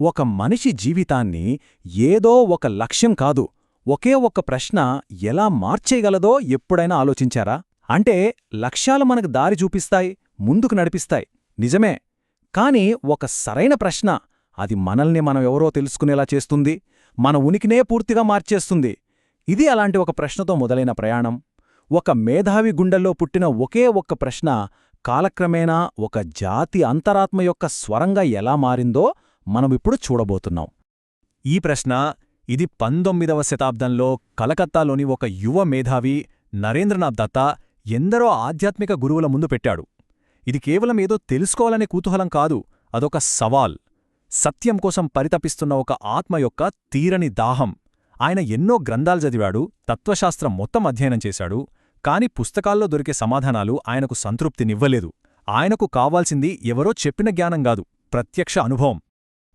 ఒక మనిషి జీవితాన్ని ఏదో ఒక లక్ష్యం కాదు. ఒకే ఒక్క ప్రశ్న ఎలా మార్చేయగలదో ఎప్పుడైనా ఆలోచించారా? అంటే లక్ష్యాలు మనకు దారి చూపిస్తాయి ముందుకు నడిపిస్తాయి. నిజమే. కాని ఒక సరైన ప్రశ్న అది మనల్ని మనం ఎవరో తెలుసుకునేలా చేస్తుంది మన ఉనికినే పూర్తిగా మార్చేస్తుంది. ఇది అలాంటి ఒక ప్రశ్నతో మొదలైన ప్రయాణం. ఒక మేధావి గుండెల్లో పుట్టిన ఒకే ఒక్క ప్రశ్న కాలక్రమేణా ఒక జాతి అంతరాత్మ యొక్క స్వరంగా ఎలా మారిందో మనమిప్పుడు చూడబోతున్నాం. ఈ ప్రశ్న ఇది పంతొమ్మిదవ శతాబ్దంలో కలకత్తాలోని ఒక యువ మేధావి నరేంద్రనాథ్ దత్త ఎందరో ఆధ్యాత్మిక గురువుల ముందు పెట్టాడు. ఇది కేవలం ఏదో తెలుసుకోవాలనే కుతూహలం కాదు అదొక సవాల్. సత్యం కోసం పరితపిస్తున్న ఒక ఆత్మ యొక్క తీరని దాహం. ఆయన ఎన్నో గ్రంథాలు చదివాడు తత్వశాస్త్రం మొత్తం అధ్యయనం చేశాడు కాని పుస్తకాల్లో దొరికే సమాధానాలు ఆయనకు సంతృప్తినివ్వలేదు. ఆయనకు కావాల్సింది ఎవరో చెప్పిన జ్ఞానం కాదు ప్రత్యక్ష అనుభవం.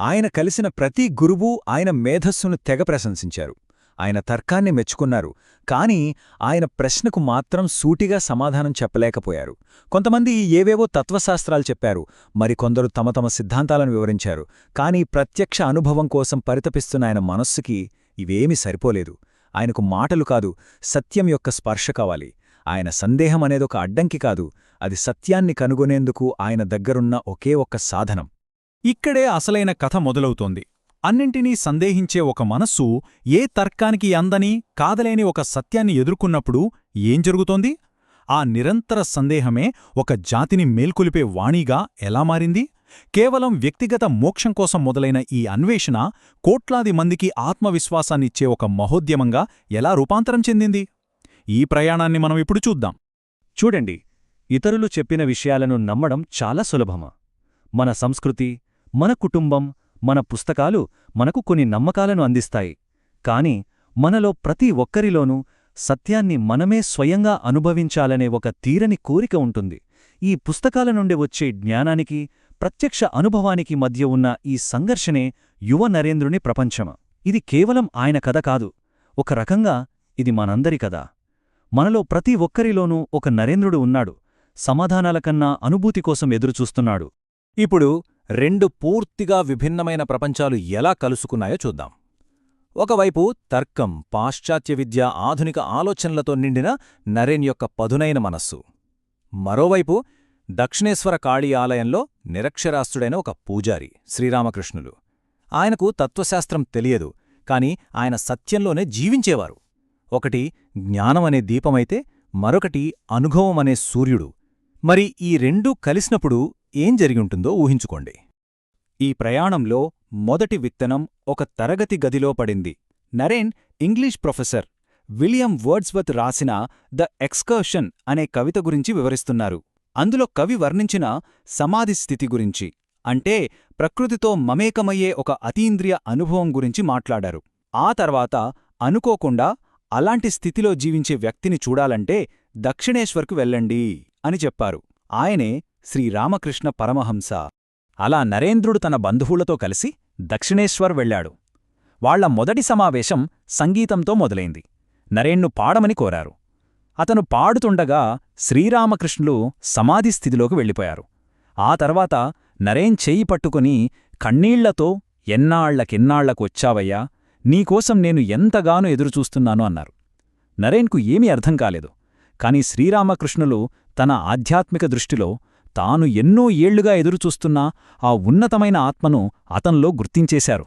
ఆయన కలిసిన ప్రతి గురువు ఆయన మేధస్సును తెగ ప్రశంసించారు. ఆయన తర్కాన్ని మెచ్చుకున్నారు. కాని ఆయన ప్రశ్నకు మాత్రం సూటిగా సమాధానం చెప్పలేకపోయారు. కొంతమంది ఏవేవో తత్వశాస్త్రాలు చెప్పారు. మరికొందరు తమ తమ సిద్ధాంతాలను వివరించారు. కానీ ప్రత్యక్ష అనుభవం కోసం పరితపిస్తున్న ఆయన మనస్సుకి ఇవేమీ సరిపోలేదు. ఆయనకు మాటలు కాదు సత్యం యొక్క స్పర్శ కావాలి. ఆయన సందేహం అనేదొక అడ్డంకి కాదు. అది సత్యాన్ని కనుగొనేందుకు ఆయన దగ్గరున్న ఒకే ఒక్క సాధనం. ఇక్కడే అసలైన కథ మొదలవుతోంది. అన్నింటినీ సందేహించే ఒక మనస్సు ఏ తర్కానికి అందని కాదలేని ఒక సత్యాన్ని ఎదుర్కొన్నప్పుడు ఏం జరుగుతోంది? ఆ నిరంతర సందేహమే ఒక జాతిని మేల్కొలిపే వాణిగా ఎలా మారింది? కేవలం వ్యక్తిగత మోక్షం కోసం మొదలైన ఈ అన్వేషణ కోట్లాది మందికి ఆత్మవిశ్వాసాన్నిచ్చే ఒక మహోద్యమంగా ఎలా రూపాంతరం చెందింది? ఈ ప్రయాణాన్ని మనం ఇప్పుడు చూద్దాం. చూడండి ఇతరులు చెప్పిన విషయాలను నమ్మడం చాలా సులభమా? మన సంస్కృతి మన కుటుంబం మన పుస్తకాలు మనకు కొన్ని నమ్మకాలను అందిస్తాయి. కాని మనలో ప్రతి ఒక్కరిలోనూ సత్యాన్ని మనమే స్వయంగా అనుభవించాలనే ఒక తీరని కోరిక ఉంటుంది. ఈ పుస్తకాల నుండి వచ్చే జ్ఞానానికి ప్రత్యక్ష అనుభవానికి మధ్య ఉన్న ఈ సంఘర్షణే యువ నరేంద్రుని ప్రపంచం. ఇది కేవలం ఆయన కథ కాదు. ఒక రకంగా ఇది మనందరి కథ. మనలో ప్రతి ఒక్కరిలోనూ ఒక నరేంద్రుడు ఉన్నాడు. సమాధానాల కన్నా అనుభూతి కోసం ఎదురుచూస్తున్నాడు. ఇప్పుడు రెండు పూర్తిగా విభిన్నమైన ప్రపంచాలు ఎలా కలుసుకున్నాయో చూద్దాం. ఒకవైపు తర్కం పాశ్చాత్య విద్య ఆధునిక ఆలోచనలతో నిండిన నరేన్ యొక్క పదునైన మనస్సు. మరోవైపు దక్షిణేశ్వర కాళీ ఆలయంలో నిరక్షరాస్యుడైన ఒక పూజారి శ్రీరామకృష్ణులు. ఆయనకు తత్వశాస్త్రం తెలియదు కాని ఆయన సత్యంలోనే జీవించేవారు. ఒకటి జ్ఞానమనే దీపమైతే మరొకటి అనుభవమనే సూర్యుడు. మరి ఈ రెండూ కలిసినప్పుడు ఏం జరిగుంటుందో ఊహించుకోండి. ఈ ప్రయాణంలో మొదటి విత్తనం ఒక తరగతి గదిలో పడింది. Naren English professor William Wordsworth రాసిన ద ఎక్స్కర్షన్ అనే కవిత గురించి వివరిస్తున్నారు. అందులో కవి వర్ణించిన సమాధి స్థితి గురించి అంటే ప్రకృతితో మమేకమయ్యే ఒక అతీంద్రియ అనుభవం గురించి మాట్లాడారు. ఆ తర్వాత అనుకోకుండా అలాంటి స్థితిలో జీవించే వ్యక్తిని చూడాలంటే దక్షిణేశ్వర్కు వెళ్ళండి అని చెప్పారు. ఆయనే శ్రీరామకృష్ణ పరమహంస. అలా నరేంద్రుడు తన బంధువులతో కలిసి దక్షిణేశ్వర్ వెళ్ళాడు వాళ్ళ మొదటి సమావేశం సంగీతంతో మొదలైంది. నరేణ్ను పాడమని కోరారు. అతను పాడుతుండగా శ్రీరామకృష్ణులు సమాధిస్థితిలోకి వెళ్ళిపోయారు. ఆ తర్వాత నరేన్ చేయి పట్టుకుని కన్నీళ్ళతో ఎన్నాళ్ళకెన్నాళ్ళకు వచ్చావయ్యా? నీకోసం నేను ఎంతగానో ఎదురుచూస్తున్నాను అన్నారు. నరేన్కు ఏమీ అర్థం కాలేదు. కాని శ్రీరామకృష్ణులు తన ఆధ్యాత్మిక దృష్టిలో తాను ఎన్నో ఏళ్ళుగా ఎదురుచూస్తున్న ఆ ఉన్నతమైన ఆత్మను అతనిలో గుర్తించేశారు.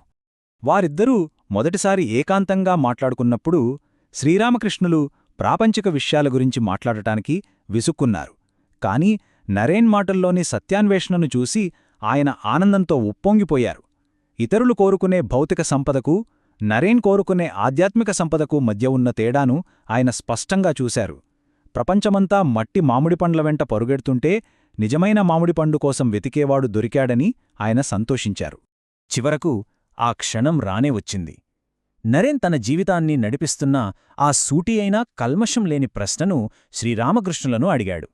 వారిద్దరూ మొదటిసారి ఏకాంతంగా మాట్లాడుకున్నప్పుడు శ్రీరామకృష్ణులు ప్రాపంచిక విషయాల గురించి మాట్లాడటానికి విసుక్కున్నారు. కాని నరేన్ మాటల్లోని సత్యాన్వేషణను చూసి ఆయన ఆనందంతో ఉప్పొంగిపోయారు. ఇతరులు కోరుకునే భౌతిక సంపదకు నరేన్ కోరుకునే ఆధ్యాత్మిక సంపదకు మధ్య ఉన్న తేడాను ఆయన స్పష్టంగా చూశారు. ప్రపంచమంతా మట్టి మామిడిపండ్ల వెంట పరుగెడుతుంటే నిజమైన మామిడిపండు కోసం వెతికేవాడు దొరికాడని ఆయన సంతోషించారు. చివరకు ఆ క్షణం రానే వచ్చింది. నరేన్ తన జీవితాన్ని నడిపిస్తున్న ఆ సూటి అయినా కల్మషం లేని ప్రశ్నను శ్రీరామకృష్ణులను అడిగాడు.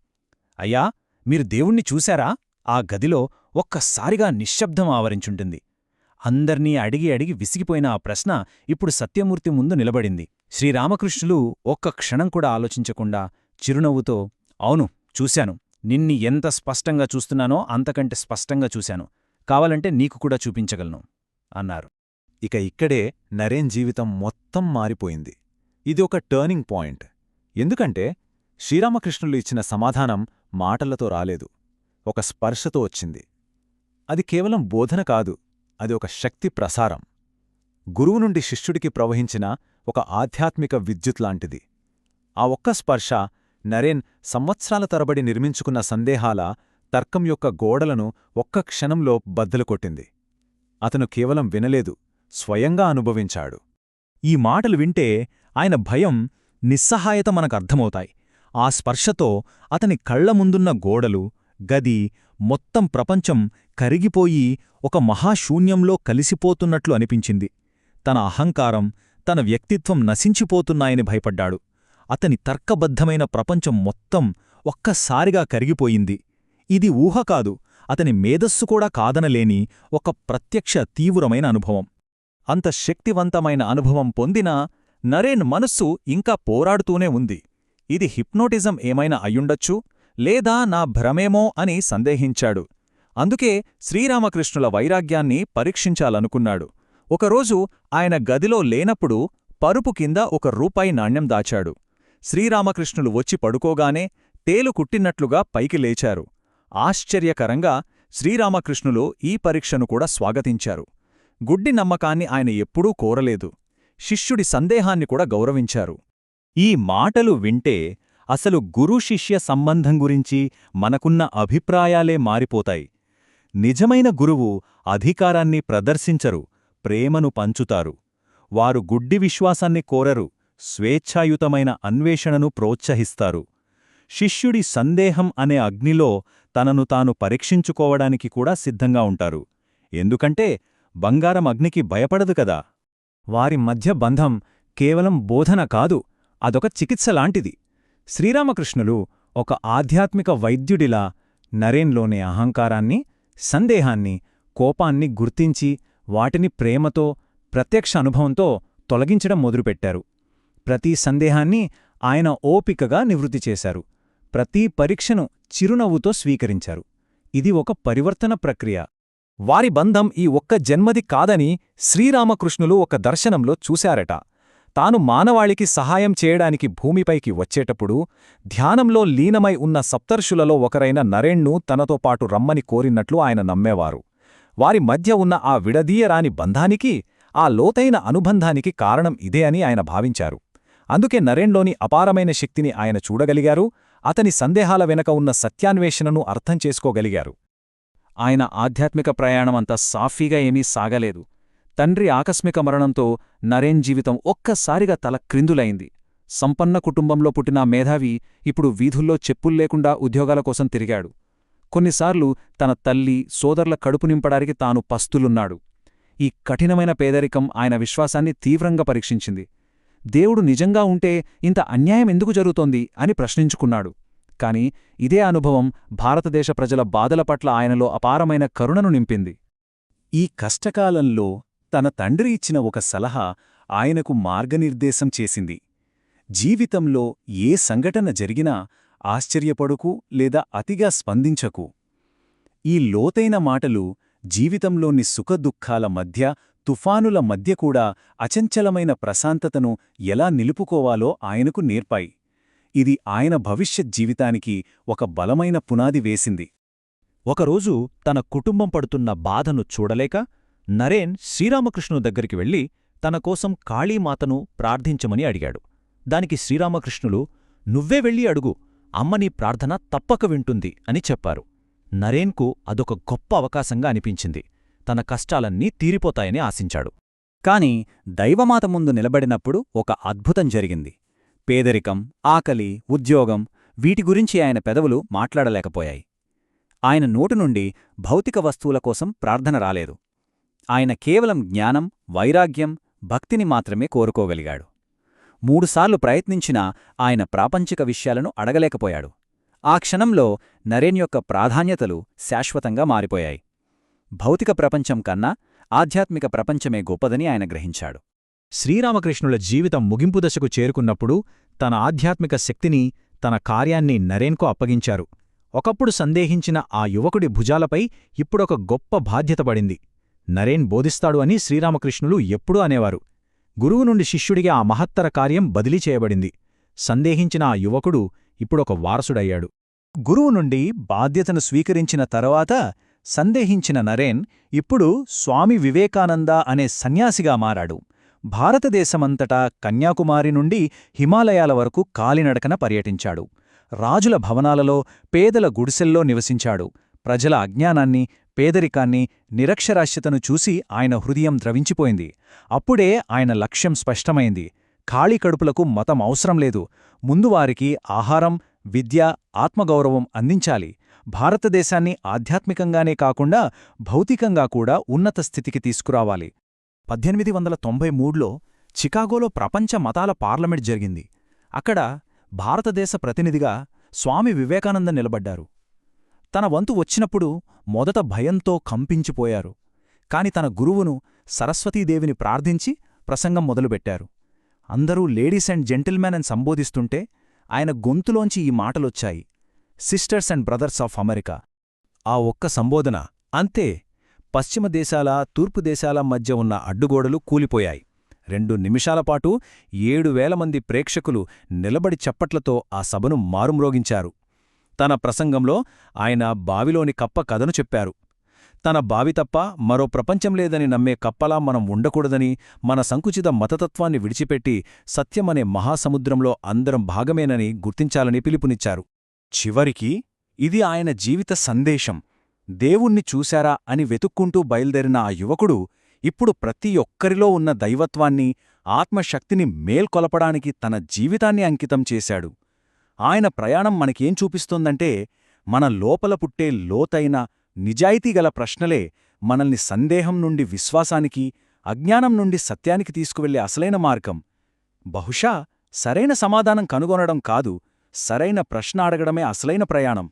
అయ్యా మీరు దేవుణ్ణి చూశారా? ఆ గదిలో ఒక్కసారిగా నిశ్శబ్దం ఆవరించుంటుంది. అందర్నీ అడిగి అడిగి విసిగిపోయిన ఆ ప్రశ్న ఇప్పుడు సత్యమూర్తి ముందు నిలబడింది. శ్రీరామకృష్ణులు ఒక్క క్షణం కూడా ఆలోచించకుండా చిరునవ్వుతో అవును చూశాను. నిన్ని ఎంత స్పష్టంగా చూస్తున్నానో అంతకంటే స్పష్టంగా చూశాను. కావాలంటే నీకు కూడా చూపించగలను అన్నారు. ఇక ఇక్కడే నరేన్ జీవితం మొత్తం మారిపోయింది. ఇది ఒక టర్నింగ్ పాయింట్. ఎందుకంటే శ్రీరామకృష్ణులు ఇచ్చిన సమాధానం మాటలతో రాలేదు. ఒక స్పర్శతో వచ్చింది. అది కేవలం బోధన కాదు. అది ఒక శక్తి ప్రసారం. గురువు నుండి శిష్యుడికి ప్రవహించిన ఒక ఆధ్యాత్మిక విద్యుత్ లాంటిది. ఆ ఒక్క స్పర్శ నరేన్ సంవత్సరాల తరబడి నిర్మించుకున్న సందేహాల తర్కం యొక్క గోడలను ఒక్క క్షణంలో బద్దలు కొట్టింది. అతను కేవలం వినలేదు స్వయంగా అనుభవించాడు. ఈ మాటలు వింటే ఆయన భయం నిస్సహాయత మనకర్థమవుతాయి ఆ స్పర్శతో అతని కళ్ళ ముందున్న గోడలు గది మొత్తం ప్రపంచం కరిగిపోయి ఒక మహాశూన్యంలో కలిసిపోతున్నట్లు అనిపించింది. తన అహంకారం తన వ్యక్తిత్వం నశించిపోతున్నాయని భయపడ్డాడు. అతని తర్కబద్ధమైన ప్రపంచం మొత్తం ఒక్కసారిగా కరిగిపోయింది. ఇది ఊహ కాదు అతని మేధస్సు కూడా కాదనలేని ఒక ప్రత్యక్ష తీవ్రమైన అనుభవం. అంత శక్తివంతమైన అనుభవం పొందినా నరేన్ మనస్సు ఇంకా పోరాడుతూనే ఉంది. ఇది హిప్నోటిజం ఏమైనా అయ్యుండొచ్చు లేదా నా భ్రమేమో అని సందేహించాడు. అందుకే శ్రీరామకృష్ణుల వైరాగ్యాన్ని పరీక్షించాలనుకున్నాడు. ఒకరోజు ఆయన గదిలో లేనప్పుడు పరుపు కింద ఒక రూపాయి నాణ్యం దాచాడు. శ్రీరామకృష్ణులు వచ్చి పడుకోగానే తేలు కుట్టినట్లుగా పైకి లేచారు. ఆశ్చర్యకరంగా శ్రీరామకృష్ణులు ఈ పరీక్షను కూడా స్వాగతించారు. గుడ్డి నమ్మకాన్ని ఆయన ఎప్పుడూ కోరలేదు. శిష్యుడి సందేహాన్ని కూడా గౌరవించారు. ఈ మాటలు వింటే అసలు గురు శిష్య సంబంధం గురించి మనకున్న అభిప్రాయాలే మారిపోతాయి. నిజమైన గురువు అధికారాన్ని ప్రదర్శించరు ప్రేమను పంచుతారు. వారు గుడ్డి విశ్వాసాన్ని కోరరు. స్వేచ్ఛాయుతమైన అన్వేషణను ప్రోత్సహిస్తారు. శిష్యుడి సందేహం అనే అగ్నిలో తనను తాను పరీక్షించుకోవడానికి కూడా సిద్ధంగా ఉంటారు. ఎందుకంటే బంగారం అగ్నికి భయపడదు కదా. వారి మధ్య బంధం కేవలం బోధన కాదు అదొక చికిత్స లాంటిది. శ్రీరామకృష్ణులు ఒక ఆధ్యాత్మిక వైద్యుడిలా నరేన్లోని అహంకారాన్ని సందేహాన్ని కోపాన్ని గుర్తించి వాటిని ప్రేమతో ప్రత్యక్ష అనుభవంతో తొలగించడం మొదలుపెట్టారు. ప్రతి సందేహాన్ని ఆయన ఓపికగా నివృత్తి చేశారు. ప్రతి పరీక్షను చిరునవ్వుతో స్వీకరించారు. ఇది ఒక పరివర్తన ప్రక్రియ. వారి బంధం ఈ ఒక్క జన్మది కాదని శ్రీరామకృష్ణులు ఒక దర్శనంలో చూశారట. తాను మానవాళికి సహాయం చేయడానికి భూమిపైకి వచ్చేటప్పుడు ధ్యానంలో లీనమై ఉన్న సప్తర్షులలో ఒకరైన నరేణ్ను తనతో పాటు రమ్మని కోరినట్లు ఆయన నమ్మేవారు. వారి మధ్య ఉన్న ఆ విడదీయరాని బంధానికి ఆ లోతైన అనుబంధానికి కారణం ఇదే అని ఆయన భావించారు. అందుకే నరేన్లోని అపారమైన శక్తిని ఆయన చూడగలిగారు అతని సందేహాల వెనక ఉన్న సత్యాన్వేషణను అర్థం చేసుకోగలిగారు. ఆయన ఆధ్యాత్మిక ప్రయాణమంత సాఫీగా ఏమీ సాగలేదు. తండ్రి ఆకస్మిక మరణంతో నరేన్ జీవితం ఒక్కసారిగా తల క్రిందులైంది. సంపన్న కుటుంబంలో పుట్టిన మేధావి ఇప్పుడు వీధుల్లో చెప్పుల్లేకుండా ఉద్యోగాల కోసం తిరిగాడు. కొన్నిసార్లు తన తల్లి సోదరుల కడుపు నింపడానికి తాను పస్తులున్నాడు. ఈ కఠినమైన పేదరికం ఆయన విశ్వాసాన్ని తీవ్రంగా పరీక్షించింది. దేవుడు నిజంగా ఉంటే ఇంత అన్యాయం ఎందుకు జరుగుతోంది అని ప్రశ్నించుకున్నాడు. కాని ఇదే అనుభవం భారతదేశ ప్రజల బాధల పట్ల ఆయనలో అపారమైన కరుణను నింపింది. ఈ కష్టకాలంలో తన తండ్రి ఇచ్చిన ఒక సలహా ఆయనకు మార్గనిర్దేశం చేసింది. జీవితంలో ఏ సంఘటన జరిగినా ఆశ్చర్యపడుకు లేదా అతిగా స్పందించకు. ఈ లోతైన మాటలు జీవితంలోని సుఖదుఖాల మధ్య తుఫానుల మధ్య కూడా అచంచలమైన ప్రశాంతతను ఎలా నిలుపుకోవాలో ఆయనకు నేర్పాయి. ఇది ఆయన భవిష్యత్ జీవితానికి ఒక బలమైన పునాది వేసింది. ఒకరోజు తన కుటుంబం పడుతున్న బాధను చూడలేక నరేన్ శ్రీరామకృష్ణు దగ్గరికి వెళ్ళి తన కోసం కాళీమాతను ప్రార్థించమని అడిగాడు. దానికి శ్రీరామకృష్ణులు నువ్వే వెళ్ళి అడుగు అమ్మ నీ ప్రార్థన తప్పక వింటుంది అని చెప్పారు. నరేన్కు అదొక గొప్ప అవకాశంగా అనిపించింది. తన కష్టాలన్నీ తీరిపోతాయని ఆశించాడు. కాని దైవమాత ముందు నిలబడినప్పుడు ఒక అద్భుతం జరిగింది. పేదరికం ఆకలి ఉద్యోగం వీటి గురించి ఆయన పెదవులు మాట్లాడలేకపోయాయి. ఆయన నోటు నుండి భౌతిక వస్తువుల కోసం ప్రార్థన రాలేదు. ఆయన కేవలం జ్ఞానం వైరాగ్యం భక్తిని మాత్రమే కోరుకోగలిగాడు. మూడుసార్లు ప్రయత్నించినా ఆయన ప్రాపంచిక విషయాలను అడగలేకపోయాడు. ఆ క్షణంలో నరేన్ యొక్క ప్రాధాన్యతలు శాశ్వతంగా మారిపోయాయి. భౌతిక ప్రపంచం కన్నా ఆధ్యాత్మిక ప్రపంచమే గొప్పదని ఆయన గ్రహించాడు. శ్రీరామకృష్ణుల జీవితం ముగింపు దశకు చేరుకున్నప్పుడు తన ఆధ్యాత్మిక శక్తిని తన కార్యాన్ని నరేన్కు అప్పగించారు. ఒకప్పుడు సందేహించిన ఆ యువకుడి భుజాలపై ఇప్పుడొక గొప్ప బాధ్యత పడింది. నరేన్ బోధిస్తాడు అని శ్రీరామకృష్ణులు ఎప్పుడూ అనేవారు. గురువు నుండి శిష్యుడికి ఆ మహత్తర కార్యం బదిలీ చేయబడింది. సందేహించిన ఆ యువకుడు ఇప్పుడొక వారసుడయ్యాడు. గురువు నుండి బాధ్యతను స్వీకరించిన తరువాత సందేహించిన నరేన్ ఇప్పుడు స్వామి వివేకానంద అనే సన్యాసిగా మారాడు. భారతదేశమంతటా కన్యాకుమారి నుండి హిమాలయాల వరకు కాలినడకన పర్యటించాడు. రాజుల భవనాలలో పేదల గుడిసెల్లో నివసించాడు. ప్రజల అజ్ఞానాన్ని పేదరికాన్ని నిరక్షరాస్యతను చూసి ఆయన హృదయం ద్రవించిపోయింది. అప్పుడే ఆయన లక్ష్యం స్పష్టమైంది. ఖాళీ కడుపులకు మతం అవసరం లేదు. ముందువారికి ఆహారం విద్య ఆత్మగౌరవం అందించాలి. భారతదేశాన్ని ఆధ్యాత్మికంగానే కాకుండా భౌతికంగా కూడా ఉన్నత స్థితికి తీసుకురావాలి. పద్దెనిమిది వందల తొంభై మూడులో చికాగోలో ప్రపంచ మతాల పార్లమెంట్ జరిగింది. అక్కడ భారతదేశ ప్రతినిధిగా స్వామి వివేకానంద నిలబడ్డారు. తన వంతు వచ్చినప్పుడు మొదట భయంతో కంపించిపోయారు. కాని తన గురువును సరస్వతీదేవిని ప్రార్థించి ప్రసంగం మొదలుపెట్టారు. అందరూ లేడీస్ అండ్ జెంటిల్మెన్ అని సంబోధిస్తుంటే ఆయన గొంతులోంచి ఈ మాటలొచ్చాయి. Sisters and brothers of America ఆ ఒక్క సంబోధన. అంతే పశ్చిమ దేశాల తూర్పు దేశాల మధ్య ఉన్న అడ్డుగోడలు కూలిపోయాయి. రెండు నిమిషాలపాటు ఏడు వేల మంది ప్రేక్షకులు నిలబడి చప్పట్లతో ఆ సభను మారుమ్రోగించారు. తన ప్రసంగంలో ఆయన బావిలోని కప్ప కథను చెప్పారు. తన బావి తప్ప మరో ప్రపంచం లేదని నమ్మే కప్పలా మనం ఉండకూడదని మన సంకుచిత మతతత్వాన్ని విడిచిపెట్టి సత్యమనే మహాసముద్రంలో అందరం భాగమేనని గుర్తించాలని పిలుపునిచ్చారు. చివరికి ఇది ఆయన జీవిత సందేశం. దేవుణ్ణి చూశారా అని వెతుక్కుంటూ బయల్దేరిన ఆ యువకుడు ఇప్పుడు ప్రతి ఒక్కరిలో ఉన్న దైవత్వాన్ని ఆత్మశక్తిని మేల్కొలపడానికి తన జీవితాన్ని అంకితం చేశాడు. ఆయన ప్రయాణం మనకేం చూపిస్తోందంటే మన లోపల పుట్టే లోతైన నిజాయితీగల ప్రశ్నలే మనల్ని సందేహం నుండి విశ్వాసానికి అజ్ఞానం నుండి సత్యానికి తీసుకువెళ్ళే అసలైన మార్గం. బహుశా సరైన సమాధానం కనుగొనడం కాదు సరైన ప్రశ్న అడగడమే అసలైన ప్రయాణం.